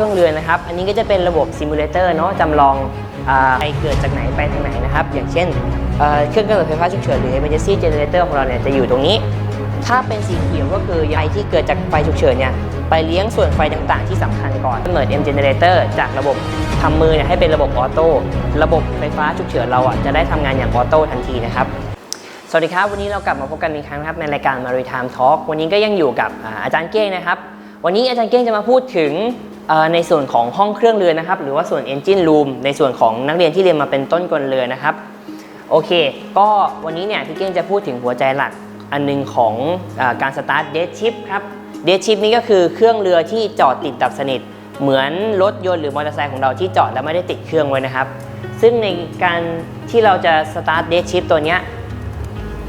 เครื่องเรือนนะครับ อันนี้ก็จะเป็นระบบซิมูเลเตอร์เนาะจำลองอไปเกิดจากไหนไปทางไหนนะครับ อย่างเช่นเครื่องกำเนิดไฟฟ้าฉุกเฉินหรือ emergency generator ของเราเนี่ยจะอยู่ตรงนี้ ถ้าเป็นสีเขียวก็คือไฟที่เกิดจากไฟฉุกเฉินเนี่ยไปเลี้ยงส่วนไฟต่างๆที่สำคัญก่อนกำเนิด M generator จากระบบทำมือเนี่ยให้เป็นระบบออโต้ระบบไฟฟ้าฉุกเฉินเราอะจะได้ทำงานอย่างออโต้ทันทีนะครับสวัสดีครับ วันนี้เรากลับมาพบกันอีกครั้งครับในรายการ Maritime Talk วันนี้ก็ยังอยู่กับอาจารย์เก้งนะครับ วันนี้อาจารย์เก้งจะมาพูดถึง ในส่วนของห้องเครื่องเรือนะครับ หรือว่าส่วน Engine Room ในส่วนของนักเรียนที่เรียนมาเป็นต้นกลเรือนะครับ โอเค ก็วันนี้เนี่ยพี่เก้งจะพูดถึงหัวใจหลักอันหนึงของอการสตาร์ทเดทชิปครับเดทชิปนี่ก็คือเครื่องเรือที่จอดติดดับสนิท เหมือนรถยนต์หรือมอเตอร์ไซค์ของเราที่จอดแล้วไม่ได้ติดเครื่องไว้นะครับ ซึ่งในการที่เราจะสตาร์ทเดทชิปตัวเนี้ย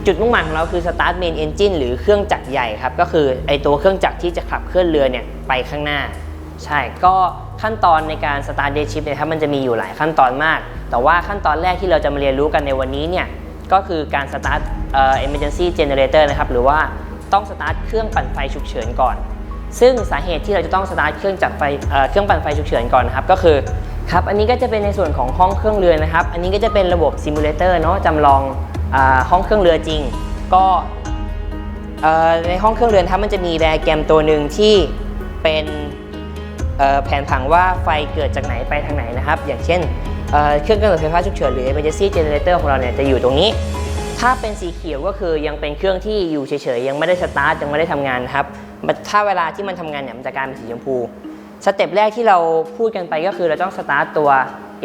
จุดมุ่งหมายของเราคือ Start Main Engine หรือเครื่องจักรใหญ่ครับ ก็คือไอตัวเครื่องจักรที่จะขับเคลื่อนเรือเนี่ยไปข้างหน้า ใช่ก็ขั้นตอนในการ Start Day Shift นยครับมันจะมีอยู่หลายขั้นตอนมาก แต่ว่าขั้นตอนแรกที่เราจะมาเรียนรู้กันในวันนี้เนี่ยก็คือการ Start เอ่อ Emergency Generator นะครับหรือว่าต้อง Start เครื่องปั่นไฟฉุกเฉินก่อน ซึ่งสาเหตุที่เราจะต้อง Start เครื่องจักรไฟเอ่อเครื่องปั่นไฟฉุกเฉินก่อนนะครับก็คือครับอันนี้ก็จะเป็นในส่วนของห้องเครื่องเรือนะครับ อันนี้ก็จะเป็นระบบซิมูเลเตอร์เนาะจำลองอห้องเครื่องเรือจริง ก็เอ่อในห้องเครื่องเรือนครับมันจะมีไดอะแกรมตัวหนึ่งที่เป็น แผนผังว่าไฟเกิดจากไหนไปทางไหนนะครับ อย่างเช่นเเครื่องกำเนิดไฟฟ้าฉุกเฉินหรือ emergency generator ของเราเนี่ยจะอยู่ตรงนี้ ถ้าเป็นสีเขียวก็คือยังเป็นเครื่องที่อยู่เฉยๆ ยังไม่ได้สตาร์ทยังไม่ได้ทำงานนะครับ ถ้าเวลาที่มันทำงานเนี่ยมันจะกลายเป็นสีชมพู สเต็ปแรกที่เราพูดกันไปก็คือเราต้องสตาร์ทตัว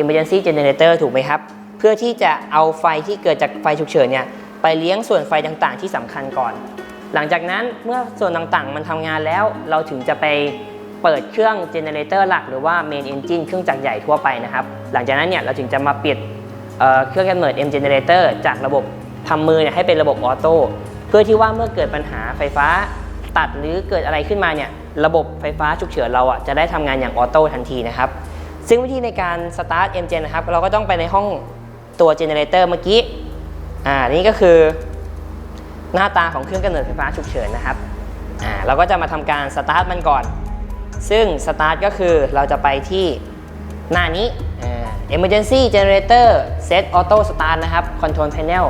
emergency generator ถูกไหมครับ เพื่อที่จะเอาไฟที่เกิดจากไฟฉุกเฉินเนี่ยไปเลี้ยงส่วนไฟต่างๆ ที่สำคัญก่อน หลังจากนั้นเมื่อส่วนต่างๆ มันทำงานแล้วเราถึงจะไป เปิดเครื่องเจเนเรเตอร์หลักหรือว่า main engine เครื่องจักรใหญ่ทั่วไปนะครับ หลังจากนั้นเนี่ยเราถึงจะมาปิดเเครื่องกำเนิด M generator จากระบบทำมือเนี่ยให้เป็นระบบออโต้เพื่อที่ว่าเมื่อเกิดปัญหาไฟฟ้าตัดหรือเกิดอะไรขึ้นมาเนี่ยระบบไฟฟ้าฉุกเฉินเราอะจะได้ทำงานอย่างออโต้ทันทีนะครับ ซึ่งวิธีในการ start M gen นะครับ เราก็ต้องไปในห้องตัว generator เมื่อกี้อ่านี่ก็คือหน้าตาของเครื่องกำเนิดไฟฟ้าฉุกเฉินนะครับอ่าเราก็จะมาทำการ start มันก่อน ซึ่ง start ก็คือเราจะไปที่หน้านี้อ่า emergency generator set auto start นะครับ control panel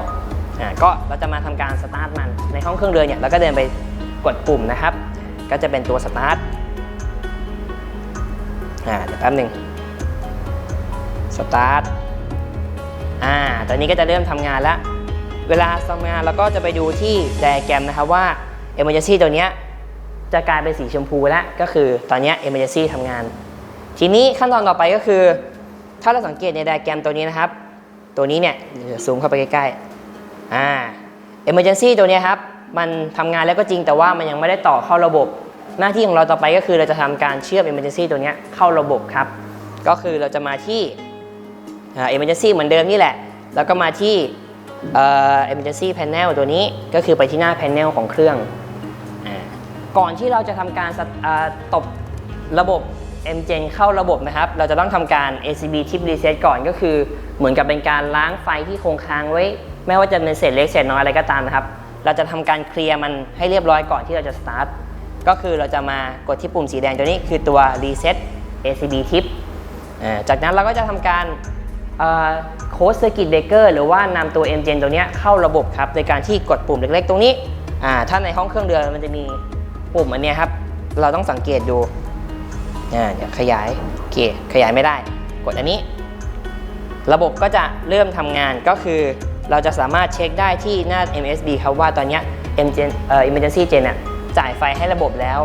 อ่าก็เราจะมาทำการ start มัน ในห้องเครื่องเรือเนี่ยเราก็เดินไปกดปุ่มนะครับ ก็จะเป็นตัว start อ่าเดี๋ยวแป๊บหนึ่งสตาร์ทอ่าตอนนี้ก็จะเริ่มทำงานแล้ว เวลาทำงานเราก็จะไปดูที่ไดอะแกรมนะครับว่า Emergency ตัวเนี้ย จะกลายเป็นสีชมพูแล้วก็คือตอนนี้ Emergency ทำงาน ทีนี้ขั้นตอนต่อไปก็คือ ถ้าเราสังเกตในไดอะแกรมตัวนี้นะครับ ตัวนี้เนี่ยซูมเข้าไปใกล้ๆอ่า Emergency ตัวนี้ครับ มันทำงานแล้วก็จริงแต่ว่ามันยังไม่ได้ต่อเข้าระบบ หน้าที่ของเราต่อไปก็คือเราจะทำการเชื่อม Emergency ตัวนี้เข้าระบบครับ ก็คือเราจะมาที่อ่า emergency เหมือนเดิมนี่แหละ แล้วก็มาที่เอ่อ emergency panel ตัวนี้ก็คือไปที่หน้า panel ของเครื่อง ก่อนที่เราจะทำการตบระบบ MGen เข้าระบบนะครับ เราจะต้องทำการ ACB tip reset ก่อนก็คือ เหมือนกับเป็นการล้างไฟที่คงค้างไว้ ไม่ว่าจะเป็นเศษเล็กเศษน้อยอะไรก็ตามนะครับ เราจะทำการเคลียร์มันให้เรียบร้อยก่อนที่เราจะ start ก็คือเราจะมากดที่ปุ่มสีแดงตัวนี้คือตัว reset ACB tip จากนั้นเราก็จะทำการโค้ดเซอร์กิตเบเกอร์หรือว่านำตัว m g e n ตัวนี้เข้าระบบครับ โดยการที่กดปุ่มเล็กๆ ตรงนี้ ถ้าในห้องเครื่องเรือมันจะมี ปุ่มอันนี้ครับ เราต้องสังเกตดูอ่าเดี๋ยวขยายโอเคขยายไม่ได้ กดอันนี้ ระบบก็จะเริ่มทำงานก็คือเราจะสามารถเช็คได้ที่หน้า MSB ครับว่าตอนนี้ย MGen เอ่อ Emergency Gen น่ะจ่ายไฟให้ระบบแล้ว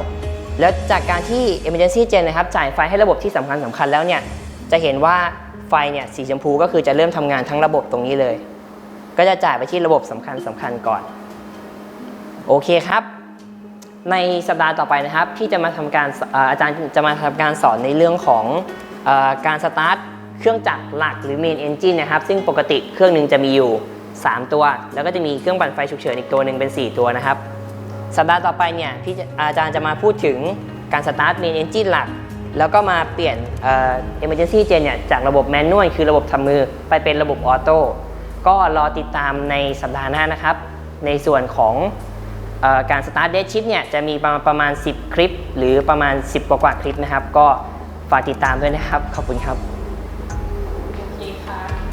แล้วจากการที่ Emergency Gen นะครับจ่ายไฟให้ระบบที่สำคัญสำคัญแล้วเนี่ยจะเห็นว่าไฟเนี่ยสีชมพูก็คือจะเริ่มทำงานทั้งระบบตรงนี้เลย ก็จะจ่ายไปที่ระบบสำคัญสำคัญก่อน โอเคครับ ในสัปดาห์ต่อไปนะครับที่จะมาทำการอาจารย์จะมาทำการสอนในเรื่องของอการสตาร์ทเครื่องจักรหลักหรือ main engine นะครับ ซึ่งปกติเครื่องหนึ่งจะมีอยู่ 3 ตัว แล้วก็จะมีเครื่องปั่นไฟฉุกเฉินอีกตัวหนึ่งเป็น 4 ตัวนะครับ สัปดาห์ต่อไปเนี่ยพี่อาจารย์จะมาพูดถึงการสตาร์ท main engine หลัก แล้วก็มาเปลี่ยน emergency gen เนี่ยจากระบบแมนนวลคือระบบทำมือไปเป็นระบบออโต้ก็รอติดตามในสัปดาห์หน้านะครับ ในส่วนของ การสตาร์ทเดทชิปเนี่ยจะมีประมาณประมาณ10 คลิป หรือประมาณ 10 กว่าๆคลิปนะครับ ก็ฝากติดตามด้วยนะครับ ขอบคุณครับ